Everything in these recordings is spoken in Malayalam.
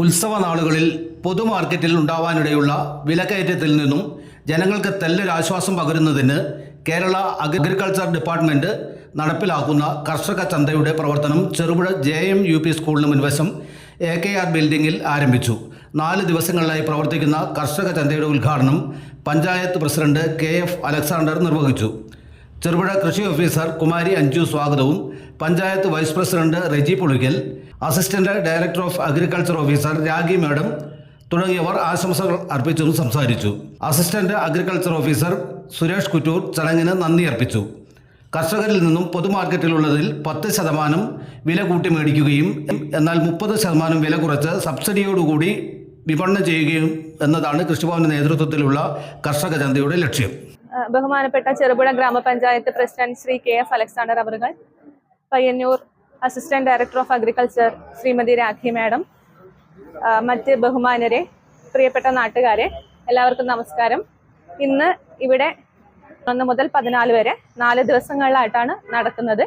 ഉത്സവ നാളുകളിൽ പൊതുമാർക്കറ്റിൽ ഉണ്ടാവാനിടയുള്ള വിലക്കയറ്റത്തിൽ നിന്നും ജനങ്ങൾക്ക് തെല്ലൊരാശ്വാസം പകരുന്നതിന് കേരള അഗ്രികൾച്ചർ ഡിപ്പാർട്ട്മെന്റ് നടപ്പിലാക്കുന്ന കർഷക ചന്തയുടെ പ്രവർത്തനം Cherupuzha J M U P സ്കൂളിന് മുൻവശം എ കെ ആർ ബിൽഡിംഗിൽ ആരംഭിച്ചു. നാല് ദിവസങ്ങളിലായി പ്രവർത്തിക്കുന്ന കർഷക ചന്തയുടെ ഉദ്ഘാടനം panchayat president K F Alexander നിർവഹിച്ചു. ചെറുപുഴ കൃഷി ഓഫീസർ കുമാരി അഞ്ജു സ്വാഗതവും panchayat vice president Reji Pulikkal assistant director of agriculture officer Ragi madam തുടങ്ങിയവർ ആശംസകൾ അർപ്പിച്ചു സംസാരിച്ചു. Assistant agriculture officer Suresh Kuttoor ചടങ്ങിന് നന്ദി അർപ്പിച്ചു. കർഷകരിൽ നിന്നും പൊതുമാർക്കറ്റിലുള്ളതിൽ പത്ത് ശതമാനം വില കൂട്ടി മേടിക്കുകയും എന്നാൽ മുപ്പത് ശതമാനം വില കുറച്ച് സബ്സിഡിയോടുകൂടി വിപണനം ചെയ്യുകയും എന്നതാണ് കൃഷിഭവന്റെ നേതൃത്വത്തിലുള്ള കർഷക ചന്തയുടെ ലക്ഷ്യം. ബഹുമാനപ്പെട്ട Cherupuzha grama panchayat president Shri K F Alexander അവറുകൾ Payyanur assistant director of agriculture Shrimati Rakhi madam മറ്റ് ബഹുമാനരെ പ്രിയപ്പെട്ട നാട്ടുകാരെ എല്ലാവർക്കും നമസ്കാരം. ഇന്ന് ഇവിടെ ഒന്ന് മുതൽ പതിനാല് വരെ നാല് ദിവസങ്ങളിലായിട്ടാണ് നടക്കുന്നത്.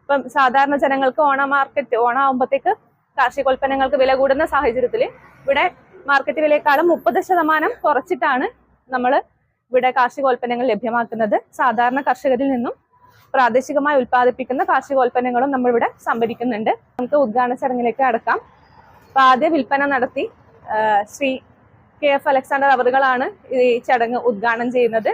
ഇപ്പം സാധാരണ ജനങ്ങൾക്ക് ഓണ മാർക്കറ്റ് ഓണാകുമ്പോഴത്തേക്ക് കാർഷികോൽപ്പന്നങ്ങൾക്ക് വില കൂടുന്ന സാഹചര്യത്തിൽ ഇവിടെ മാർക്കറ്റ് വിലയേക്കാളും മുപ്പത് ശതമാനം കുറച്ചിട്ടാണ് നമ്മൾ ഇവിടെ കാർഷികോൽപ്പന്നങ്ങൾ ലഭ്യമാക്കുന്നത്. സാധാരണ കർഷകരിൽ നിന്നും പ്രാദേശികമായി ഉൽപ്പാദിപ്പിക്കുന്ന കാർഷികോൽപ്പന്നങ്ങളും നമ്മൾ ഇവിടെ സംഭരിക്കുന്നുണ്ട്. നമുക്ക് ഉദ്ഘാടന ചടങ്ങിലേക്ക് അടക്കാം അപ്പൊ ആദ്യ വിൽപ്പന നടത്തി ശ്രീ കെ എഫ് അലക്സാണ്ടർ അവറുകളാണ് ഈ ചടങ്ങ് ഉദ്ഘാടനം ചെയ്യുന്നത്.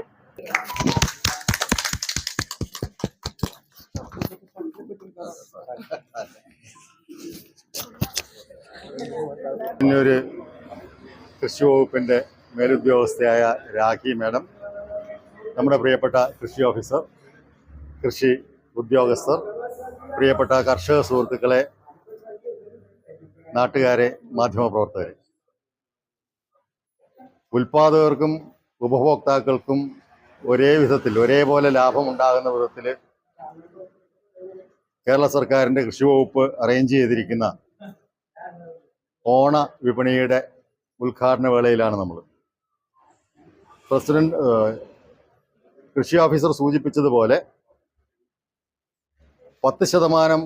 ഒരു കൃഷി വകുപ്പിന്റെ മേലുദ്യോഗസ്ഥയായ രാഖി മാഡം നമ്മുടെ പ്രിയപ്പെട്ട കൃഷി ഓഫീസർ കൃഷി ഉദ്യോഗസ്ഥർ പ്രിയപ്പെട്ട കർഷക സുഹൃത്തുക്കളെ നാട്ടുകാരെ മാധ്യമപ്രവർത്തകരെ. ഉൽപാദകർക്കും ഉപഭോക്താക്കൾക്കും ഒരേ വിധത്തിൽ ഒരേപോലെ ലാഭമുണ്ടാകുന്ന വിധത്തിൽ കേരള സർക്കാരിന്റെ കൃഷി വകുപ്പ് അറേഞ്ച് ചെയ്തിരിക്കുന്ന ഓണ വിപണിയുടെ ഉദ്ഘാടന വേളയിലാണ് നമ്മൾ പ്രസിഡന്റ് കൃഷി ഓഫീസർ സൂചിപ്പിച്ചതുപോലെ പത്ത് ശതമാനം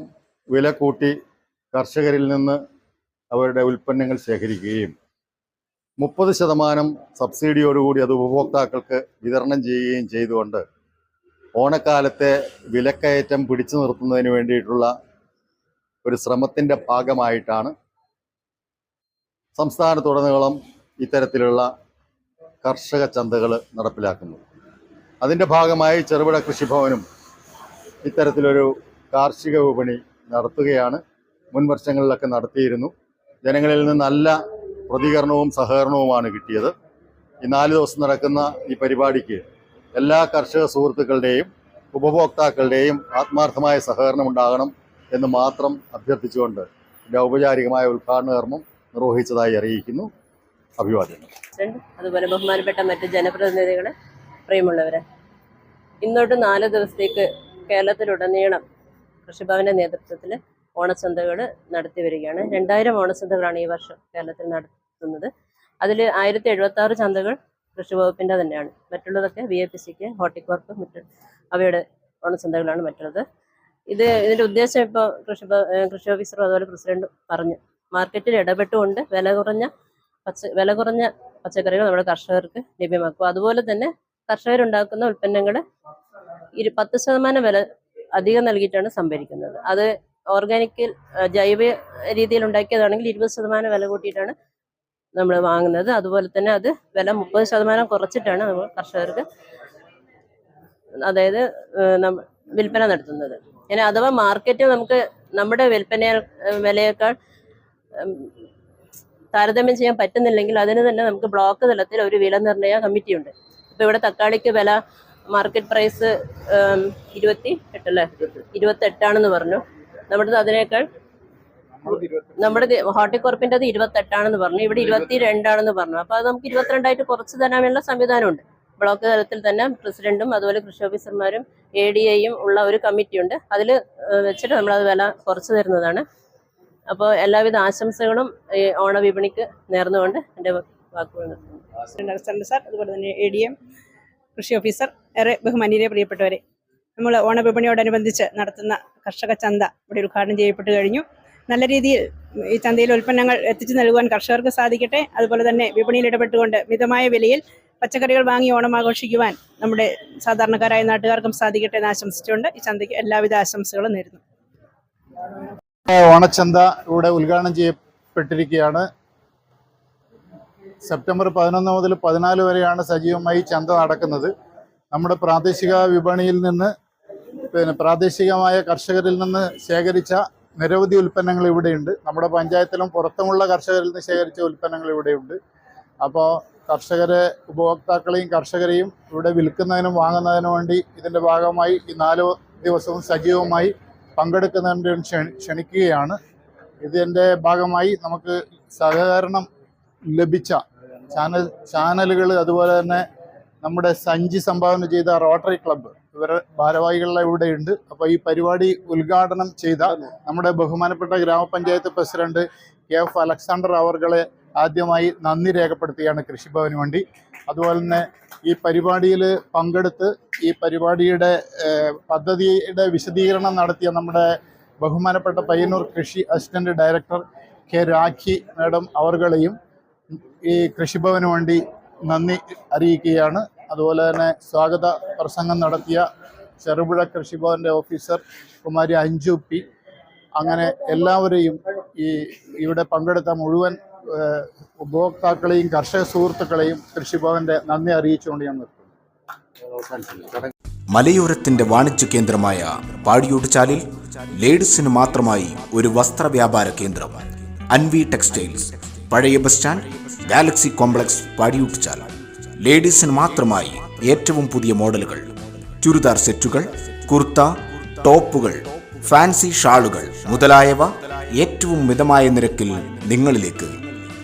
വില കൂട്ടി കർഷകരിൽ നിന്ന് അവരുടെ ഉൽപ്പന്നങ്ങൾ ശേഖരിക്കുകയും മുപ്പത് ശതമാനം സബ്സിഡിയോടുകൂടി അത് ഉപഭോക്താക്കൾക്ക് വിതരണം ചെയ്യുകയും ചെയ്തുകൊണ്ട് ഓണക്കാലത്തെ വിലക്കയറ്റം പിടിച്ചു നിർത്തുന്നതിന് വേണ്ടിയിട്ടുള്ള ഒരു ശ്രമത്തിന്റെ ഭാഗമായിട്ടാണ് സംസ്ഥാനത്തുടനീളം ഇത്തരത്തിലുള്ള കർഷക ചന്തകൾ നടപ്പിലാക്കുന്നത്. അതിന്റെ ഭാഗമായി ചെറുകിട കൃഷിഭവനും ഇത്തരത്തിലൊരു കാർഷിക വിപണി നടത്തുകയാണ്. മുൻ വർഷങ്ങളിലൊക്കെ നടത്തിയിരുന്നു. ജനങ്ങളിൽ നിന്ന് നല്ല പ്രതികരണവും സഹകരണവുമാണ് കിട്ടിയത്. ഈ നാല് ദിവസം നടക്കുന്ന ഈ പരിപാടിക്ക് എല്ലാ കർഷക സുഹൃത്തുക്കളുടെയും ഉപഭോക്താക്കളുടെയും ആത്മാർത്ഥമായ സഹകരണം ഉണ്ടാകണം എന്ന് മാത്രം അഭ്യർത്ഥിച്ചുകൊണ്ട് എന്റെ ഔപചാരികമായ ഉദ്ഘാടന കർമ്മം നിർവഹിച്ചതായി അറിയിക്കുന്നു. അഭിവാദ്യങ്ങൾ. അതുപോലെ ബഹുമാനപ്പെട്ട മറ്റ് ജനപ്രതിനിധികളെ പ്രിയമുള്ളവരെ ഇന്നോട്ട് നാല് ദിവസത്തേക്ക് കേരളത്തിലുടനീളം കൃഷിഭവന്റെ നേതൃത്വത്തിൽ ഓണച്ചന്തകൾ നടത്തി വരികയാണ് രണ്ടായിരം ഓണച്ചന്തകളാണ് ഈ വർഷം കേരളത്തിൽ നടത്തുന്നത്. അതിൽ ആയിരത്തി എഴുപത്തി ആറ് ചന്തകൾ കൃഷി വകുപ്പിന്റെ തന്നെയാണ്. മറ്റുള്ളതൊക്കെ വി എ പി സിക്ക് ഹോർട്ടിക്കോർപ്പ് മറ്റ് അവയുടെ ഓണച്ചന്തകളാണ് മറ്റുള്ളത്. ഇത് ഇതിന്റെ ഉദ്ദേശം ഇപ്പോൾ കൃഷി കൃഷി ഓഫീസറും അതുപോലെ പ്രസിഡന്റും പറഞ്ഞു. മാർക്കറ്റിൽ ഇടപെട്ടുകൊണ്ട് വില കുറഞ്ഞ പച്ച വില കുറഞ്ഞ പച്ചക്കറികൾ നമ്മുടെ കർഷകർക്ക് ലഭ്യമാക്കും. അതുപോലെ തന്നെ കർഷകരുണ്ടാക്കുന്ന ഉൽപ്പന്നങ്ങൾ ഇരു പത്ത് ശതമാനം വില അധികം നൽകിയിട്ടാണ് സംഭരിക്കുന്നത്. അത് ഓർഗാനിക്കിൽ ജൈവ രീതിയിൽ ഉണ്ടാക്കിയതാണെങ്കിൽ ഇരുപത് ശതമാനം വില കൂട്ടിയിട്ടാണ് നമ്മൾ വാങ്ങുന്നത്. അതുപോലെ തന്നെ അത് വില മുപ്പത് ശതമാനം കുറച്ചിട്ടാണ് നമ്മൾ കർഷകർക്ക് അതായത് വിൽപ്പന നടത്തുന്നത്. ഇനി അഥവാ മാർക്കറ്റ് നമുക്ക് നമ്മുടെ വിൽപ്പന വിലയേക്കാൾ താരതമ്യം ചെയ്യാൻ പറ്റുന്നില്ലെങ്കിൽ അതിന് തന്നെ നമുക്ക് ബ്ലോക്ക് തലത്തിൽ ഒരു വില നിർണയ കമ്മിറ്റി ഉണ്ട് ഇപ്പൊ ഇവിടെ തക്കാളിക്ക് വില മാർക്കറ്റ് പ്രൈസ് ഇരുപത്തി എട്ടല്ലേ ഇരുപത്തെട്ടാണെന്ന് പറഞ്ഞു. നമ്മുടെ അതിനേക്കാൾ നമ്മുടെ ഹോർട്ടിക്കോർപ്പിന്റെ അത് ഇരുപത്തെട്ടാണെന്ന് പറഞ്ഞു. ഇവിടെ ഇരുപത്തി രണ്ടാണെന്ന് പറഞ്ഞു. അപ്പൊ അത് നമുക്ക് ഇരുപത്തിരണ്ടായിട്ട് കുറച്ച് തരാനുള്ള സംവിധാനമുണ്ട്. ബ്ലോക്ക് തലത്തിൽ തന്നെ പ്രസിഡന്റും അതുപോലെ കൃഷി ഓഫീസർമാരും എ ഡി ഐയും ഉള്ള ഒരു കമ്മിറ്റിയുണ്ട് അതിൽ വെച്ചിട്ട് നമ്മൾ അത് വില കുറച്ച് തരുന്നതാണ്. അപ്പോൾ എല്ലാവിധ ആശംസകളും ഈ ഓണവിപണിക്ക് നേർന്നുകൊണ്ട് എന്റെ വാക്കുകൾ സാർ. അതുപോലെ തന്നെ എ ഡി എം കൃഷി ഓഫീസർ ഏറെ ബഹുമാനീയ പ്രിയപ്പെട്ടവരെ. നമ്മൾ ഓണവിപണിയോടനുബന്ധിച്ച് നടത്തുന്ന കർഷക ചന്ത ഇവിടെ ഉദ്ഘാടനം ചെയ്യപ്പെട്ട് കഴിഞ്ഞു. നല്ല രീതിയിൽ ഈ ചന്തയിൽ ഉൽപ്പന്നങ്ങൾ എത്തിച്ചു നൽകുവാൻ കർഷകർക്ക് സാധിക്കട്ടെ. അതുപോലെ തന്നെ വിപണിയിൽ ഇടപെട്ടുകൊണ്ട് മിതമായ വിലയിൽ പച്ചക്കറികൾ വാങ്ങി ഓണം ആഘോഷിക്കുവാൻ നമ്മുടെ സാധാരണക്കാരായ നാട്ടുകാർക്കും സാധിക്കട്ടെ എന്ന് ആശംസിച്ചുകൊണ്ട് ഈ ചന്തയ്ക്ക് എല്ലാവിധ ആശംസകളും നേരുന്നു. ഓണച്ചന്ത ഇവിടെ ഉദ്ഘാടനം ചെയ്യപ്പെട്ടിരിക്കുകയാണ്. സെപ്റ്റംബർ പതിനൊന്ന് മുതൽ പതിനാല് വരെയാണ് സജീവമായി ചന്ത നടക്കുന്നത്. നമ്മുടെ പ്രാദേശിക വിപണിയിൽ നിന്ന് പിന്നെ പ്രാദേശികമായ കർഷകരിൽ നിന്ന് ശേഖരിച്ച നിരവധി ഉൽപ്പന്നങ്ങൾ ഇവിടെയുണ്ട്. നമ്മുടെ പഞ്ചായത്തിലും പുറത്തുമുള്ള കർഷകരിൽ നിന്ന് ശേഖരിച്ച ഉൽപ്പന്നങ്ങൾ ഇവിടെയുണ്ട്. അപ്പോൾ കർഷകരെ ഉപഭോക്താക്കളെയും കർഷകരെയും ഇവിടെ വിൽക്കുന്നതിനും വാങ്ങുന്നതിനും വേണ്ടി ഇതിന്റെ ഭാഗമായി ഈ നാല് ദിവസവും സജീവമായി പങ്കെടുക്കുന്നതിന് ക്ഷണിക്കുകയാണ്. ഇതിന്റെ ഭാഗമായി നമുക്ക് സഹകരണം ലഭിച്ച ചാനൽ ചാനലുകൾ അതുപോലെ തന്നെ നമ്മുടെ സഞ്ചി സംഭാവന ചെയ്ത റോട്ടറി ക്ലബ്ബ് ഇവരുടെ ഭാരവാഹികളിലെ ഇവിടെയുണ്ട്. അപ്പോൾ ഈ പരിപാടി ഉദ്ഘാടനം ചെയ്ത നമ്മുടെ ബഹുമാനപ്പെട്ട grama panchayat president K F Alexander അവർകളെ ആദ്യമായി നന്ദി രേഖപ്പെടുത്തുകയാണ് കൃഷിഭവന് വേണ്ടി. അതുപോലെ തന്നെ ഈ പരിപാടിയിൽ പങ്കെടുത്ത് ഈ പരിപാടിയുടെ പദ്ധതിയുടെ വിശദീകരണം നടത്തിയ നമ്മുടെ ബഹുമാനപ്പെട്ട പയ്യന്നൂർ കൃഷി assistant director K Rakhi madam അവർകളെയും ഈ കൃഷിഭവന് വേണ്ടി നന്ദി അറിയിക്കുകയാണ്. അതുപോലെ തന്നെ സ്വാഗത പ്രസംഗം നടത്തിയ ചെറുപുഴ കൃഷിഭവന്റെ ഓഫീസർ കുമാരി അഞ്ജു പി അങ്ങനെ എല്ലാവരെയും ഈ ഇവിടെ പങ്കെടുത്ത മുഴുവൻ ഉപഭോക്താക്കളെയും കർഷക സുഹൃത്തുക്കളെയും കൃഷിഭവന്റെ നന്ദി അറിയിച്ചുകൊണ്ട് ഞാൻ നിർത്തുന്നു. മലയോരത്തിന്റെ വാണിജ്യ കേന്ദ്രമായ പാടിയോട് ചാലിൽ ലേഡീസിന് മാത്രമായി ഒരു വസ്ത്ര വ്യാപാര കേന്ദ്രം അൻവി ടെക്സ്റ്റൈൽസ്. പഴയ bus stand Galaxy complex Padiyottuchal ലേഡീസിന് മാത്രമായി ഏറ്റവും പുതിയ മോഡലുകൾ. ചുരിദാർ സെറ്റുകൾ കുർത്ത ടോപ്പുകൾ ഫാൻസി ഷാളുകൾ മുതലായവ ഏറ്റവും മിതമായ നിരക്കിൽ നിങ്ങളിലേക്ക്.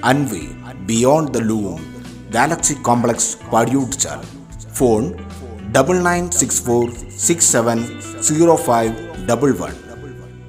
Anvi beyond the loom Galaxy complex Padiyottuchal phone double nine six four six seven zero five double one.